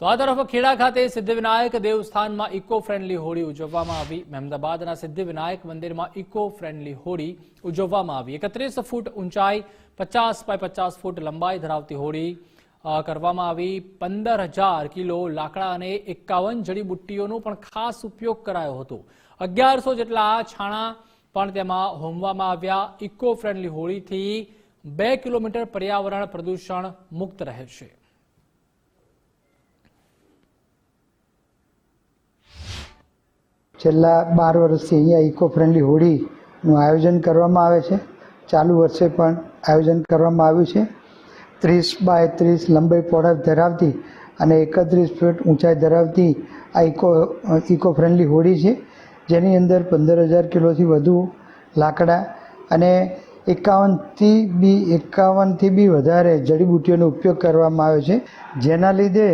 તો આ તરફ ખેડા ખાતે સિદ્ધિવિનાયક દેવસ્થાનમાં ઇકો ફ્રેન્ડલી હોળી ઉજવવામાં આવી. મહેમદાબાદના સિદ્ધિવિનાયક મંદિરમાં ઇકો ફ્રેન્ડલી હોળી ઉજવવામાં આવી. એકત્રીસ ફૂટ ઊંચાઈ, પચાસ બાય પચાસ ફૂટ લંબાઈ ધરાવતી હોળી કરવામાં આવી. પંદર હજાર કિલો લાકડા અને એકાવન જડીબુટ્ટીઓનો પણ ખાસ ઉપયોગ કરાયો હતો. અગિયારસો જેટલા છાણા પણ તેમાં હોમવામાં આવ્યા. ઇકો ફ્રેન્ડલી હોળીથી બે કિલોમીટર પર્યાવરણ પ્રદૂષણ મુક્ત રહેશે. છેલ્લા બાર વર્ષથી અહીંયા ઇકો ફ્રેન્ડલી હોળીનું આયોજન કરવામાં આવે છે. ચાલુ વર્ષે પણ આયોજન કરવામાં આવ્યું છે. ત્રીસ બાય ત્રીસ લંબાઈ પહોળાઈ ધરાવતી અને એકત્રીસ ફૂટ ઊંચાઈ ધરાવતી આ ઇકો ઇકો ફ્રેન્ડલી હોળી છે. જેની અંદર પંદર હજાર કિલોથી વધુ લાકડા અને એકાવનથી બી એકાવનથી બી વધારે જડીબુટ્ટીઓનો ઉપયોગ કરવામાં આવ્યો છે. જેના લીધે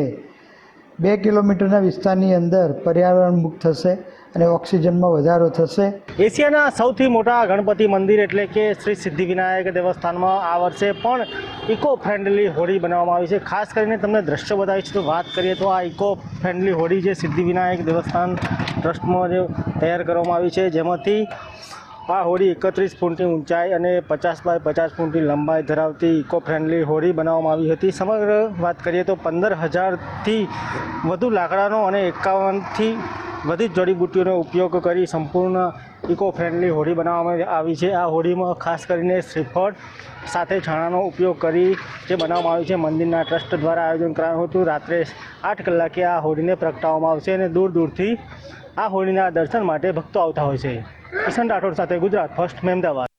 બે કિલોમીટરના વિસ્તારની અંદર પર્યાવરણ મુક્ત થશે અને ઓક્સિજનમાં વધારો થશે. એશિયાના સૌથી મોટા ગણપતિ મંદિર એટલે કે શ્રી સિદ્ધિવિનાયક દેવસ્થાનમાં આ વર્ષે પણ ઇકો ફ્રેન્ડલી હોળી બનાવવામાં આવી છે. ખાસ કરીને તમને દ્રશ્ય બતાવીશ તો વાત કરીએ તો આ ઇકો ફ્રેન્ડલી હોળી જે સિદ્ધિવિનાયક દેવસ્થાન ટ્રસ્ટમાં જે તૈયાર કરવામાં આવી છે, જેમાંથી આ હોળી એકત્રીસ ફૂટની ઊંચાઈ અને પચાસ બાય પચાસ ફૂટની લંબાઈ ધરાવતી ઇકો ફ્રેન્ડલી હોળી બનાવવામાં આવી હતી. સમગ્ર વાત કરીએ તો પંદર હજારથી વધુ લાકડાનો અને એકાવનથી વધુ જડીબુટ્ટીઓનો ઉપયોગ કરી સંપૂર્ણ ઇકો ફ્રેન્ડલી હોળી બનાવવામાં આવી છે. આ હોળીમાં ખાસ કરીને શ્રીફળ સાથે છાણાનો ઉપયોગ કરી જે બનાવવામાં આવ્યું છે, મંદિરના ટ્રસ્ટ દ્વારા આયોજન કરાયું હતું. રાત્રે આઠ કલાકે આ હોળીને પ્રગટાવવામાં આવશે અને દૂર દૂરથી આ હોળીના દર્શન માટે ભક્તો આવતા હોય છે. કિશન રાઠોડ સાથે ગુજરાત ફર્સ્ટ મહેમદાવાદ